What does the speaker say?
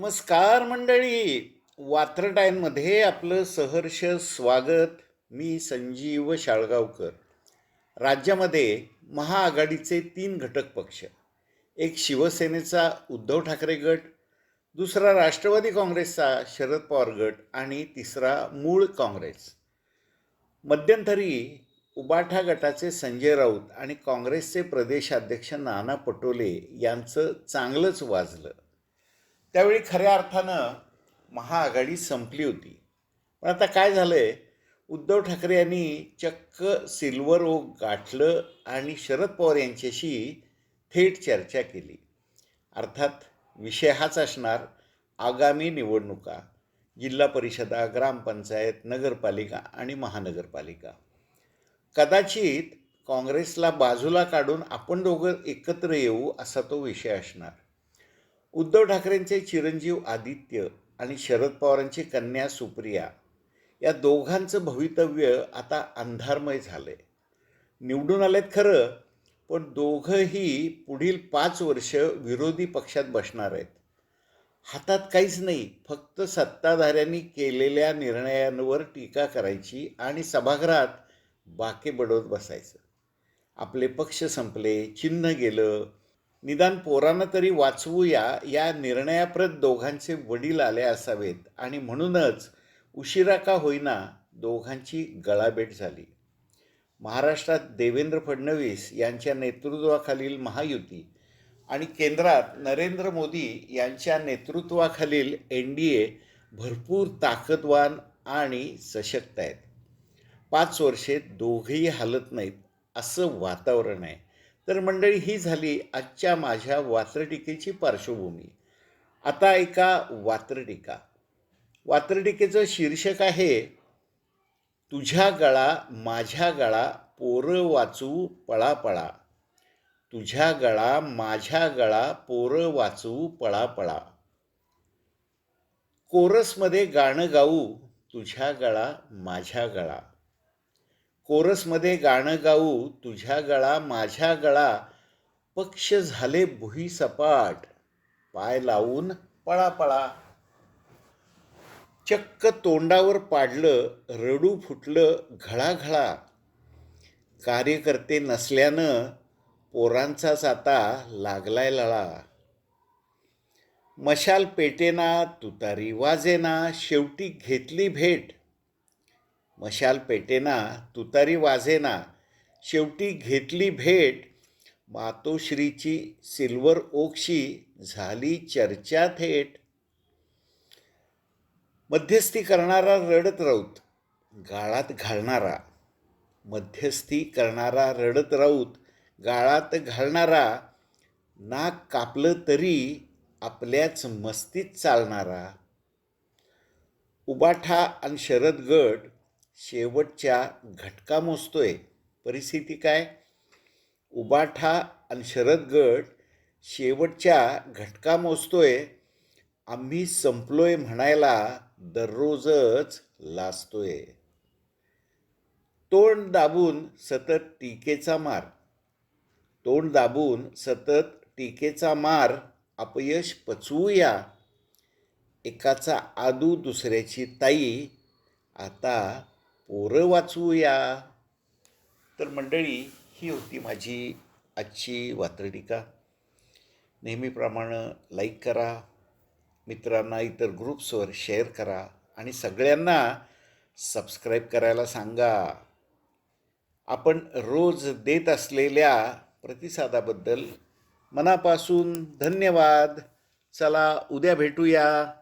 नमस्कार मंडळी. वात्रटायनमध्ये आपलं सहर्ष स्वागत मी संजीव शाळगावकर. राज्यामध्ये महाआघाडीचे तीन घटक पक्ष. एक शिवसेनेचा उद्धव ठाकरे गट दुसरा राष्ट्रवादी काँग्रेसचा शरद पवार गट आणि तिसरा मूळ काँग्रेस. मध्यंतरी उबाठा गटाचे संजय राऊत आणि काँग्रेसचे प्रदेशाध्यक्ष नाना पटोले यांचं चांगलंच वाजलं. त्यावेळी खऱ्या अर्थानं महाआघाडी संपली होती. पण आता काय झालं आहे उद्धव ठाकरे यांनी चक्क सिल्वर ओक गाठलं आणि शरद पवार यांच्याशी थेट चर्चा केली. अर्थात विषय हाच असणार आगामी निवडणुका जिल्हा परिषदा ग्रामपंचायत नगरपालिका आणि महानगरपालिका. कदाचित काँग्रेसला बाजूला काढून आपण दोघं एकत्र येऊ असा तो विषय असणार. उद्धव ठाकरेंचे चिरंजीव आदित्य आणि शरद पवारांची कन्या सुप्रिया या दोघांचं भवितव्य आता अंधारमय झालं आहे निवडून आलेत खरं पण दोघंही पुढील पाच वर्ष विरोधी पक्षात बसणार आहेत. हातात काहीच नाही फक्त सत्ताधाऱ्यांनी केलेल्या निर्णयांवर टीका करायची आणि सभागृहात बाके बडवत बसायचं. आपले पक्ष संपले चिन्ह गेलं निदान पोरांना तरी वाचवूया या निर्णयाप्रत दोघांचे वडील आले असावेत. आणि म्हणूनच उशिरा का होईना दोघांची गळाभेट झाली. महाराष्ट्रात देवेंद्र फडणवीस यांच्या नेतृत्वाखालील महायुती आणि केंद्रात नरेंद्र मोदी यांच्या नेतृत्वाखालील एन डी ए भरपूर ताकदवान आणि सशक्त आहेत. पाच वर्षे दोघेही हालत नाहीत असं वातावरण आहे. तर मंडळी ही झाली आजच्या माझ्या वात्रटिकेची पार्श्वभूमी. आता ऐका वात्रटिका. वात्रटिकेचं शीर्षक आहे तुझ्या गळा माझ्या गळा पोरं वाचू पळापळा. तुझ्या गळा माझ्या गळा पोरं वाचू पळापळा. कोरसमध्ये गाणं गाऊ तुझ्या गळा माझ्या गळा. कोरसमध्ये गाणं गाऊ तुझ्या गळा माझ्या गळा पक्ष झाले भुई सपाट पाय लावून पळापळा चक्क तोंडावर पाडलं रडू फुटलं घळाघळा कार्यकर्ते नसल्यानं पोरांचाच आता लागलाय लळा. मशाल पेटेना तुतारी वाजेना शेवटी घेतली भेट. मशाल पेटेना तुतारी वाजेना शेवटी घेतली भेट मातोश्रीची सिल्वर ओक्षी झाली चर्चा थेट. मध्यस्थी करणारा रडत राऊत गाळात घालणारा. मध्यस्थी करणारा रडत राऊत गाळात घालणारा. नाक कापलं तरी आपल्याच मस्तीत चालणारा. उबाठा आणि शरद गट शेवटच्या घटका मोजतोय. परिस्थिती काय? उबाठा आणि शरद गट शेवटच्या घटका मोजतोय. आम्ही संपलोय म्हणायला दररोजच लाजतोय. तोंड दाबून सतत टीकेचा मार. तोंड दाबून सतत टीकेचा मार. अपयश पचवूया. एकाचा आदू दुसऱ्याची ताई. आता पोरं वाचूया. तर मंडळी ही होती माझी आजची वात्रटिका. नेहमीप्रमाणे लाईक करा मित्रांना इतर ग्रुप्सवर शेअर करा आणि सगळ्यांना सबस्क्राईब करायला सांगा. आपण रोज देत असलेल्या प्रतिसादाबद्दल मनापासून धन्यवाद. चला उद्या भेटूया.